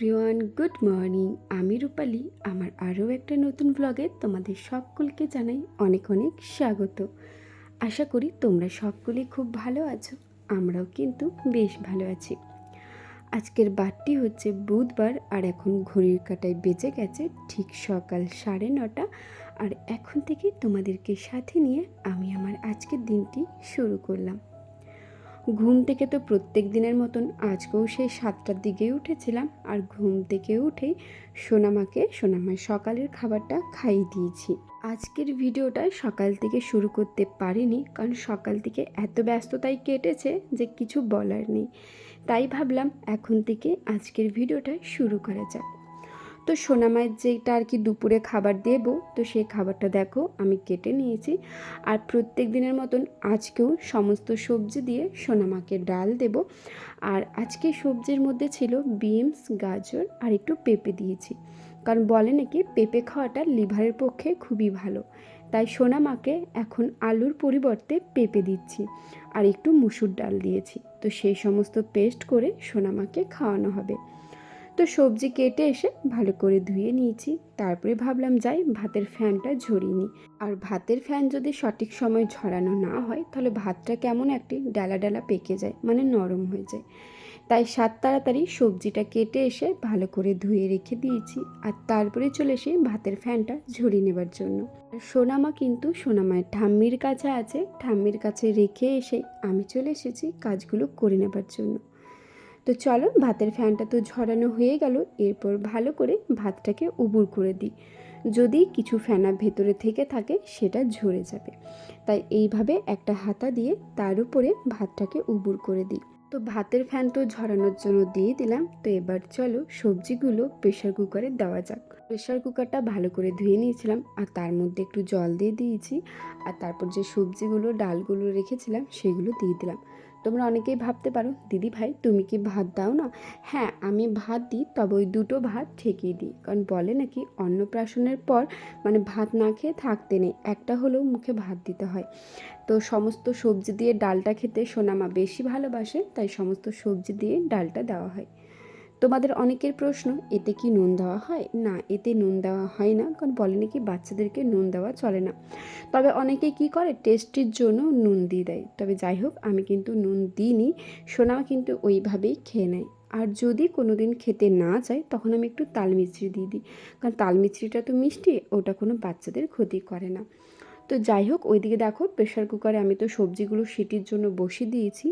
Good morning. আমি রূপালি। আমার আরও একটা নতুন ব্লগে তোমাদের সকলকে জানাই অনেক অনেক স্বাগত। আশা করি তোমরা সকলেই খুব ভালো আছো, আমরাও কিন্তু বেশ ভালো আছি। আজকের বারটি হচ্ছে বুধবার আর এখন ঘড়ির কাটায় বেজে গেছে ঠিক সকাল সাড়ে নটা। আর এখন থেকে তোমাদেরকে সাথে নিয়ে আমি আমার আজকের দিনটি শুরু করলাম। ঘুম থেকে তো প্রত্যেক দিনের মতন আজকেও সেই সাতটার দিকেই উঠেছিলাম আর ঘুম থেকে উঠেই সোনামাকে, সোনামার সকালের খাবারটা খাইয়ে দিয়েছি। আজকের ভিডিওটা সকাল থেকে শুরু করতে পারিনি কারণ সকাল থেকে এত ব্যস্ততায় কেটেছে যে কিছু বলার নেই। তাই ভাবলাম এখন থেকে আজকের ভিডিওটা শুরু করা যাক। তো সোনামায়ের যেটা আর কি দুপুরে খাবার দেবো, তো সেই খাবারটা দেখো আমি কেটে নিয়েছি। আর প্রত্যেক দিনের মতন আজকেও সমস্ত সবজি দিয়ে সোনামাকে ডাল দেব। আর আজকে সবজির মধ্যে ছিল বিনস, গাজর আর একটু পেঁপে দিয়েছি। কারণ বলে নাকি পেঁপে খাওয়াটা লিভারের পক্ষে খুবই ভালো। তাই সোনামাকে এখন আলুর পরিবর্তে পেঁপে দিচ্ছি আর একটু মুসুর ডাল দিয়েছি। তো সেই সমস্ত পেস্ট করে সোনামাকে খাওয়ানো হবে। তো সবজি কেটে এসে ভালো করে ধুয়ে নিয়েছি। তারপরে ভাবলাম, যাই, ভাতের ফ্যানটা ঝরিয়ে নিই। আর ভাতের ফ্যান যদি সঠিক সময় ঝরানো না হয়, তাহলে ভাতটা কেমন একটি ডালা ডালা পেকে যায় মানে নরম হয়ে যায়। তাই সাত তাড়াতাড়ি সবজিটা কেটে এসে ভালো করে ধুয়ে রেখে দিয়েছি। আর তারপরে চলে এসে ভাতের ফ্যানটা ঝরিয়ে নেবার জন্য। সোনামা কিন্তু সোনামায় ঠাম্মির কাছে আছে। ঠাম্মির কাছে রেখে এসে আমি চলে এসেছি কাজগুলো করে নেবার জন্য। তো চলো ভাতের ফ্যানটা তো ঝরানো হয়ে গেল, এরপর ভালো করে ভাতটাকে উবুর করে দিই। যদি কিছু ফ্যানা ভেতরে থেকে থাকে, সেটা ঝরে যাবে। তাই এইভাবে একটা হাতা দিয়ে তার উপরে ভাতটাকে উবুর করে দিই। তো ভাতের ফ্যান তো ঝরানোর জন্য দিয়ে দিলাম, তো এবার চলো সবজিগুলো প্রেশার কুকারে দেওয়া যাক। প্রেশার কুকারটা ভালো করে ধুয়ে নিয়েছিলাম, আর তার মধ্যে একটু জল দিয়ে দিয়েছি, আর তারপর যে সবজিগুলো, ডালগুলো রেখেছিলাম, সেগুলো দিয়ে দিলাম। তোমরা অনেকেই ভাবতে পারো, দিদি ভাই, তুমি কি ভাত দাও না? হ্যাঁ আমি ভাত দিই, তবে ওই দুটো ভাত ঠেকিয়ে দিই। কারণ বলে নাকি, অন্নপ্রাশনের পর মানে ভাত না খেয়ে থাকতে নেই, একটা হলেও মুখে ভাত দিতে হয়। তো সমস্ত সবজি দিয়ে ডালটা খেতে সোনামা বেশি ভালোবাসে, তাই সমস্ত সবজি দিয়ে ডালটা দেওয়া হয়। তোমাদের অনেকের প্রশ্ন, এতে কি নুন দেওয়া হয়? না, এতে নুন দেওয়া হয় না, কারণ বলে নাকি বাচ্চাদেরকে নুন দেওয়া চলে না। তবে অনেকে কি করে? টেস্টির জন্য নুন দিয়ে দেয়। তবে যাই হোক, আমি কিন্তু নুন দিইনি সোনামা কিন্তু ওইভাবেই খেয়ে নেয়। আর যদি কোনো দিন খেতে না চায়, তখন আমি একটু তাল মিছরি দিয়ে দিই। কারণ তাল মিছরিটা তো মিষ্টি, ওটা কোনো বাচ্চাদের ক্ষতি করে না। তো যাই হোক, ওইদিকে দেখো প্রেশার কুকারে আমি তো সবজিগুলো সিটির জন্য বসিয়ে দিয়েছি।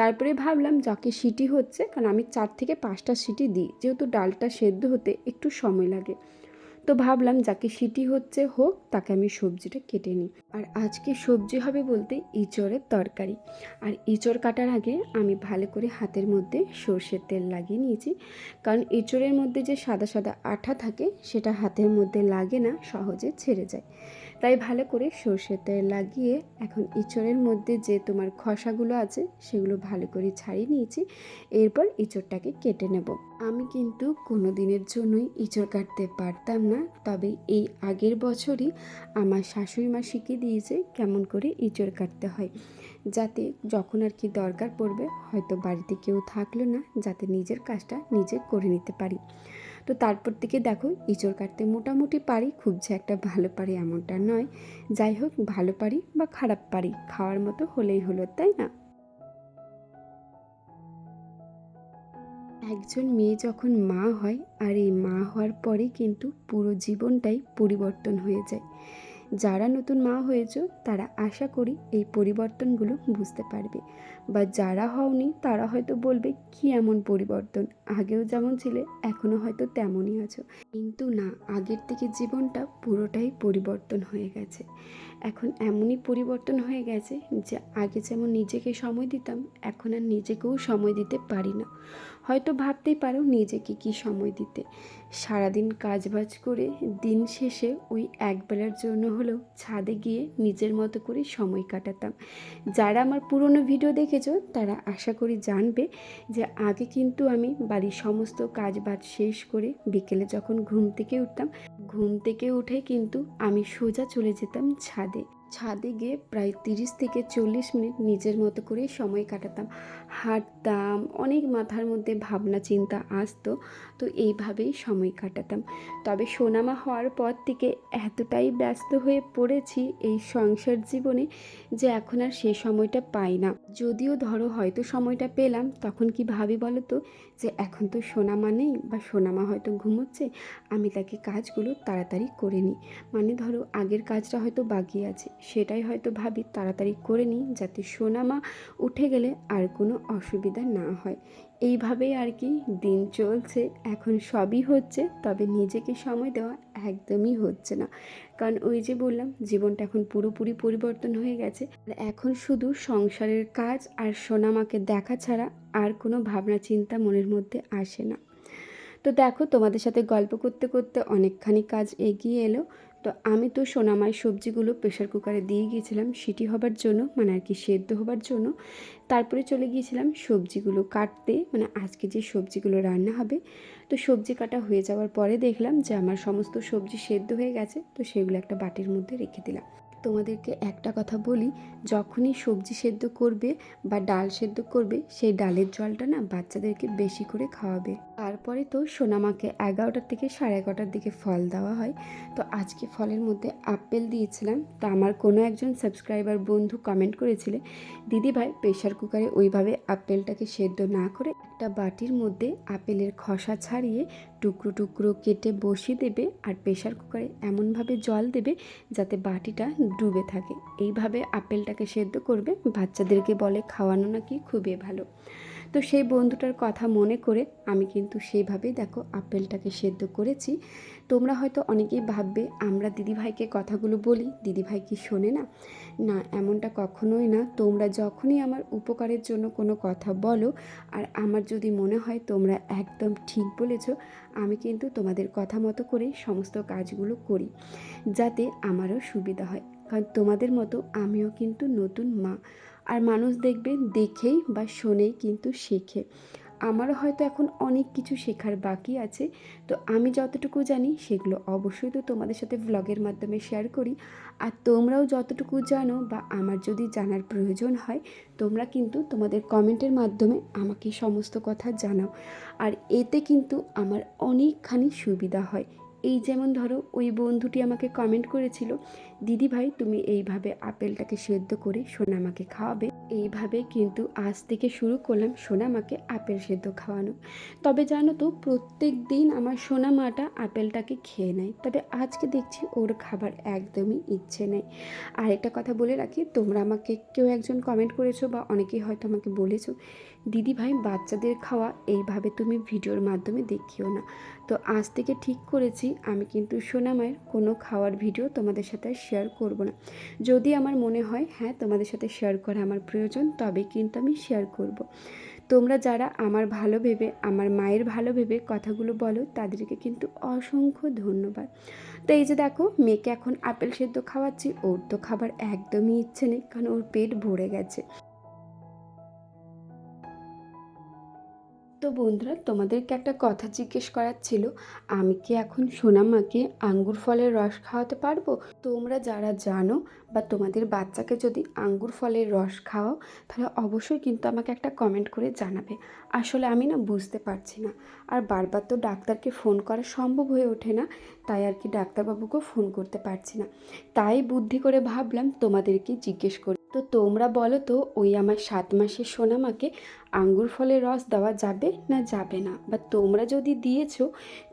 তারপরে ভাবলাম যাকে সিটি হচ্ছে, কারণ আমি চার থেকে পাঁচটা সিটি দিই। যেহেতু ডালটা সেদ্ধ হতে একটু সময় লাগে। তো ভাবলাম যাকে সিটি হচ্ছে হোক, তাকে আমি সবজিটা কেটে নিই। আর আজকে সবজি হবে বলতে ইঁচড়ের তরকারি। আর ইঁচড় কাটার আগে আমি ভালো করে হাতের মধ্যে সর্ষের তেল লাগিয়ে নিয়েছি। কারণ ইঁচড়ের মধ্যে যে সাদা সাদা আঠা থাকে, সেটা হাতের মধ্যে লাগে না, সহজে ছেড়ে যায়। তাই ভালো করে সর্ষের তেল লাগিয়ে এখন ইঁচড়ের মধ্যে যে তোমার খসাগুলো আছে, সেগুলো ভালো করে ছাড়িয়ে নিয়েছি। এরপর ইঁচড়টাকে কেটে নেব। আমি কিন্তু কোনো দিনের জন্যই ইঁচড় কাটতে পারতাম না, তবে এই আগের বছরই আমার শাশুড়ি মা শিখিয়ে দিয়েছে কেমন করে ইঁচড় কাটতে হয়। যাতে যখন আর কি দরকার পড়বে, হয়তো বাড়িতে কেউ থাকল না, যাতে নিজের কাজটা নিজে করে নিতে পারি। তো তারপর থেকে দেখো ইঁচড় কাটতে মোটামুটি পারি, খুব যে একটা ভালো পারি এমনটা নয়। যাই হোক, ভালো পারি বা খারাপ পারি, খাওয়ার মতো হলেই হলো, তাই না? একজন মেয়ে যখন মা হয়, আর এই মা হওয়ার পরে কিন্তু পুরো জীবনটাই পরিবর্তন হয়ে যায়। যারা নতুন মা হয়েছ, তারা আশা করি এই পরিবর্তনগুলো বুঝতে পারবে। বা যারা হওনি, তারা হয়তো বলবে, কি এমন পরিবর্তন? আগেও যেমন ছিলে এখনও হয়তো তেমনই আছো। কিন্তু না, আগের থেকে জীবনটা পুরোটাই পরিবর্তন হয়ে গেছে। এখন এমনই পরিবর্তন হয়ে গেছে যে আগে যেমন নিজেকে সময় দিতাম, এখন আর নিজেকেও সময় দিতে পারি না। হয়তো ভাবতেই পারো নিজেকে কি সময় দিতে। সারাদিন কাজবাজ করে দিন শেষে ওই একবেলার জন্য হলেও ছাদে গিয়ে নিজের মতো করে সময় কাটাতাম। যারা আমার পুরনো ভিডিও দেখেছ, তারা আশা করি জানবে যে আগে কিন্তু আমি বাড়ির সমস্ত কাজবাজ শেষ করে বিকেলে যখন ঘুম থেকে উঠতাম, ঘুম থেকে উঠে কিন্তু আমি সোজা চলে যেতাম ছাদে। ছাদে। ছাদে গিয়ে প্রায় তিরিশ থেকে চল্লিশ মিনিট নিজের মতো করে সময় কাটাতাম। হাঁটতাম, অনেক মাথার মধ্যে ভাবনা, চিন্তা আসতো, তো এইভাবেই সময় কাটাতাম। তবে সোনামা হওয়ার পর থেকে এতটাই ব্যস্ত হয়ে পড়েছি এই সংসার জীবনে যে এখন আর সে সময়টা পাই না। যদিও ধরো হয়তো সময়টা পেলাম, তখন কি ভাবি বলো তো যে এখন তো সোনামা নেই বা সোনামা হয়তো ঘুমোচ্ছে, আমি তাকে কাজগুলো তাড়াতাড়ি করে নিই। মানে ধরো আগের কাজটা হয়তো বাকি আছে, সেটাই হয়তো ভাবি তাড়াতাড়ি করে নিই যাতে সোনামা উঠে গেলে আর কোনো অসুবিধা না হয়। এইভাবেই আর কি দিন চলছে, এখন সবই হচ্ছে, তবে নিজেকে সময় দেওয়া একদমই হচ্ছে না। কারণ ওই যে বললাম, জীবনটা এখন পুরোপুরি পরিবর্তন হয়ে গেছে। আর এখন শুধু সংসারের কাজ আর সোনামাকে দেখা ছাড়া আর কোনো ভাবনা, চিন্তা মনের মধ্যে আসে না। তো দেখো, তোমাদের সাথে গল্প করতে করতে অনেকখানি কাজ এগিয়ে এলো। তো আমি তো সোনামায় সবজিগুলো প্রেশার কুকারে দিয়ে গিয়েছিলাম, সিটি হবার জন্য মানে আর কি সেদ্ধ হবার জন্য। তারপরে চলে গিয়েছিলাম সবজিগুলো কাটতে মানে আজকে যে সবজিগুলো রান্না হবে তো সবজি কাটা হয়ে যাওয়ার পরে দেখলাম যে আমার সমস্ত সবজি সেদ্ধ হয়ে গেছে, তো সেগুলো একটা বাটির মধ্যে রেখে দিলাম। তোমাদেরকে একটা কথা বলি, যখনই সবজি সেদ্ধ করবে বা ডাল সেদ্ধ করবে, সেই ডালের জলটা না বাচ্চাদেরকে বেশি করে খাওয়াবে। তারপরে তো সোনামাকে এগারোটার থেকে সাড়ে এগারোটার দিকে ফল দেওয়া হয়। তো আজকে ফলের মধ্যে আপেল দিয়েছিলাম, তো আমার কোনো একজন সাবস্ক্রাইবার বন্ধু কমেন্ট করেছিলে দিদি ভাই প্রেশার কুকারে ওইভাবে আপেলটাকে সেদ্ধ না করে একটা বাটির মধ্যে আপেলের খসা ছাড়িয়ে টুকরো টুকরো কেটে বসিয়ে দেবে আর প্রেশার কুকারে এমনভাবে জল দেবে যাতে বাটিটা ডুবে থাকে। এইভাবে আপেলটাকে সেদ্ধ করবে। বাচ্চাদেরকে বলে খাওয়ানো নাকি খুবই ভালো। তো সেই বন্ধুটার কথা মনে করে আমি কিন্তু সেইভাবেই দেখো আপেলটাকে সেদ্ধ করেছি। তোমরা হয়তো অনেকেই ভাববে, আমরা দিদিভাইকে কথাগুলো বলি, দিদিভাই কি শোনে না? না, এমনটা কখনোই না। তোমরা যখনই আমার উপকারের জন্য কোনো কথা বলো, আর আমার যদি মনে হয় তোমরা একদম ঠিক বলেছ, আমি কিন্তু তোমাদের কথা মতো করে সমস্ত কাজগুলো করি, যাতে আমারও সুবিধা হয়। কারণ তোমাদের মতো আমিও কিন্তু নতুন মা। আর মানুষ দেখবে, দেখেই বা শোনেই কিন্তু শেখে। আমারও হয়তো এখন অনেক কিছু শেখার বাকি আছে, তো আমি যতটুকু জানি সেগুলো অবশ্যই তো তোমাদের সাথে ভ্লগের মাধ্যমে শেয়ার করি। আর তোমরাও যতটুকু জানো বা আমার যদি জানার প্রয়োজন হয়, তোমরা কিন্তু তোমাদের কমেন্টের মাধ্যমে আমাকে সমস্ত কথা জানাও। আর এতে কিন্তু আমার অনেকখানি সুবিধা হয়। এই যেমন ধরো, ওই বন্ধুটি আমাকে কমেন্ট করেছিল, দিদি ভাই, তুমি এইভাবে আপেলটাকে সেদ্ধ করে সোনামাকে খাওয়াবে। এইভাবে কিন্তু আজ থেকে শুরু করলাম সোনামাকে আপেল সেদ্ধ খাওয়ানো। তবে জানো তো, প্রত্যেক দিন আমার সোনামাটা আপেলটাকে খেয়ে নেয়। তবে আজকে দেখছি ওর খাবার একদমই ইচ্ছে নেই। আর একটা কথা বলে রাখি, তোমরা আমাকে কেউ একজন কমেন্ট করেছ বা অনেকেই হয়তো আমাকে বলেছ দিদি ভাই বাচ্চাদের খাওয়া এইভাবে তুমি ভিডিওর মাধ্যমে দেখিও না। তো আজ থেকে ঠিক করেছি, আমি কিন্তু সোনামায়ের কোনো খাওয়ার ভিডিও তোমাদের সাথে শেয়ার করব না। যদি আমার মনে হয় হ্যাঁ তোমাদের সাথে শেয়ার করা আমার প্রয়োজন, তবে কিন্তু আমি শেয়ার করব। তোমরা যারা আমার ভালো ভেবে, আমার মায়ের ভালো ভেবে কথাগুলো বলো, তাদেরকে কিন্তু অসংখ্য ধন্যবাদ। তো এই যে দেখো, মেয়েকে এখন আপেল সেদ্ধ খাওয়াচ্ছি, ওর তো খাবার একদমই ইচ্ছে নেই, কারণ ওর পেট ভরে গেছে। তো বন্ধুরা, তোমাদেরকে একটা কথা জিজ্ঞেস করার ছিল। আমি কি এখন সোনামাকে আঙ্গুর ফলের রস খাওয়াতে পারব? তোমরা যারা জানো বা তোমাদের বাচ্চাকে যদি আঙ্গুর ফলের রস খাওয়াও, তাহলে অবশ্যই কিন্তু আমাকে একটা কমেন্ট করে জানাবে। আসলে আমি না বুঝতে পারছি না। আর বারবার তো ডাক্তারকে ফোন করা সম্ভব হয়ে ওঠে না, তাই আর কি ডাক্তারবাবুকেও ফোন করতে পারছি না। তাই বুদ্ধি করে ভাবলাম তোমাদেরকে জিজ্ঞেস করি। তো তোমরা বলো তো, ওই আমার সাত মাসের সোনামাকে আঙ্গুর ফলের রস দেওয়া যাবে না যাবে না? বা তোমরা যদি দিয়েছ,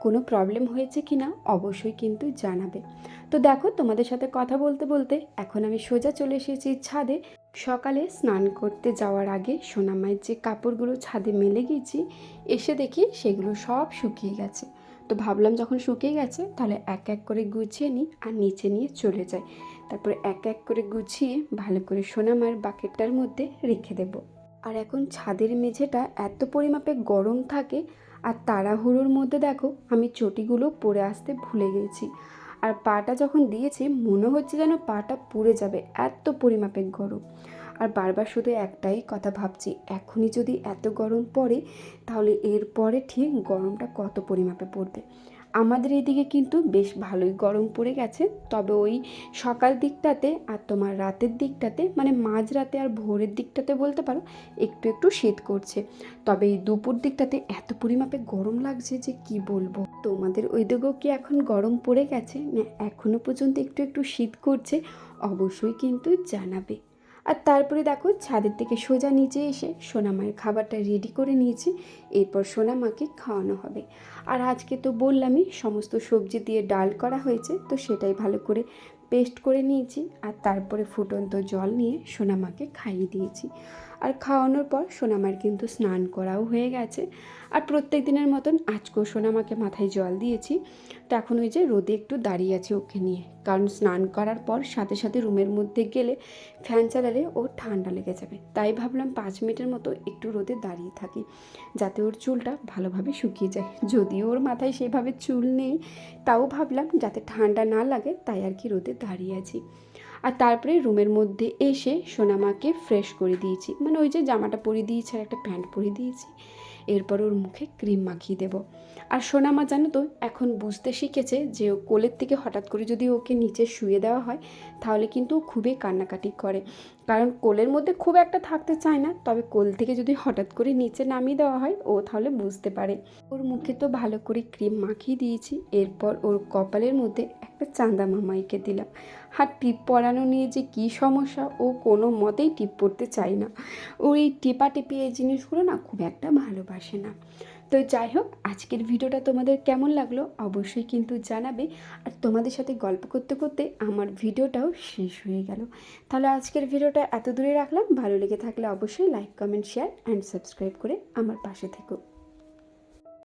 কোনো প্রবলেম হয়েছে কি না? অবশ্যই কিন্তু জানাবে। তো দেখো, তোমাদের সাথে কথা বলতে বলতে এখন আমি সোজা চলে এসেছি ছাদে। সকালে স্নান করতে যাওয়ার আগে সোনামায়ের যে কাপড়গুলো ছাদে মেলে গিয়েছি এসে দেখি সেগুলো সব শুকিয়ে গেছে। তো ভাবলাম যখন শুকিয়ে গেছে, তাহলে এক এক করে গুছিয়ে নিই আর নিচে নিয়ে চলে যাই। তারপরে এক এক করে গুছিয়ে ভালো করে সোনামায়ের বাকেটটার মধ্যে রেখে দেব। আর এখন ছাদের মেঝেটা এত পরিমাপে গরম থাকে আর তাড়াহুড়োর মধ্যে দেখো আমি চটিগুলো পরে আসতে ভুলে গেছি। আর পাটা যখন দিয়েছি মনে হচ্ছে যেন পাটা পুড়ে যাবে, এত পরিমাপে গরম। আর বারবার শুধু একটাই কথা ভাবছি, এখনই যদি এত গরম পড়ে তাহলে এরপরে ঠিক গরমটা কত পরিমাপে পড়বে? আমাদের এদিকে কিন্তু বেশ ভালোই গরম পড়ে গেছে। তবে ওই সকাল দিকটাতে আর তোমার রাতের দিকটাতে মানে মাঝরাতে আর ভোরের দিকটাতে বলতে পারো, একটু একটু শীত করছে। তবে এই দুপুর দিকটাতে এত পরিমাপে গরম লাগছে যে কি বলব? তোমাদের ওই দিকেও কি এখন গরম পড়ে গেছে? না এখনও পর্যন্ত একটু একটু শীত করছে? অবশ্যই কিন্তু জানাবে। আর তারপরে দেখো ছাদের থেকে সোজা নিচে এসে সোনামায়ের খাবারটা রেডি করে নিয়েছি। এরপর সোনামাকে খাওয়ানো হবে। আর আজকে তো বললামই, সমস্ত সবজি দিয়ে ডাল করা হয়েছে, তো সেটাই ভালো করে পেস্ট করে নিয়েছি। আর তারপরে ফুটন্ত জল নিয়ে সোনামাকে খাইয়ে দিয়েছি। আর খাওয়ানোর পর সোনামার কিন্তু স্নান করাও হয়ে গেছে। আর প্রত্যেক দিনের মতন আজকেও সোনামাকে মাথায় জল দিয়েছি। তো এখন ওই যে রোদে একটু দাঁড়িয়ে আছে ওকে নিয়ে। কারণ স্নান করার পর সাথে সাথে রুমের মধ্যে গেলে ফ্যান চালালে ওর ঠান্ডা লেগে যাবে। তাই ভাবলাম পাঁচ মিনিটের মতো একটু রোদে দাঁড়িয়ে থাকি, যাতে ওর চুলটা ভালোভাবে শুকিয়ে যায়। যদিও ওর মাথায় সেভাবে চুল নেই, তাও ভাবলাম যাতে ঠান্ডা না লাগে, তাই আর কি রোদে দাঁড়িয়ে আছি। আর তারপরে রুমের মধ্যে এসে সোনামাকে ফ্রেশ করে দিয়েছি। মানে ওই যে জামাটা পরিয়ে দিয়েছি আর একটা প্যান্ট পরিয়ে দিয়েছি। এরপর ওর মুখে ক্রিম মাখিয়ে দেব। আর সোনামা জানো তো, এখন বুঝতে শিখেছে যে কোলের থেকে হঠাৎ করে যদি ওকে নিচে শুয়ে দেওয়া হয়, তাহলে কিন্তু ও খুবই কান্নাকাটি করে। কারণ কোলের মধ্যে খুব একটা থাকতে চায় না, তবে কোল থেকে যদি হঠাৎ করে নিচে নামিয়ে দেওয়া হয়, ও তাহলে বুঝতে পারে। ওর মুখে তো ভালো করে ক্রিম মাখিয়ে দিয়েছি, এরপর ওর কপালের মধ্যে একটা চাঁদা মামাইকে দিলাম। আর টিপ পরানো নিয়ে যে কী সমস্যা, ও কোনো মতেই টিপ পরতে চায় না। ওর এই টিপা টিপি এই জিনিসগুলো না খুব একটা ভালোবাসে না। তো যাই হোক, আজকের ভিডিওটা তোমাদের কেমন লাগল অবশ্যই কিন্তু জানাবে। আর তোমাদের সাথে গল্প করতে করতে আমার ভিডিওটাও শেষ হয়ে গেল। তাহলে আজকের ভিডিওটা এত দূরে রাখলাম। ভালো লেগে থাকলে অবশ্যই like comment share and subscribe করে আমার পাশে থেকো।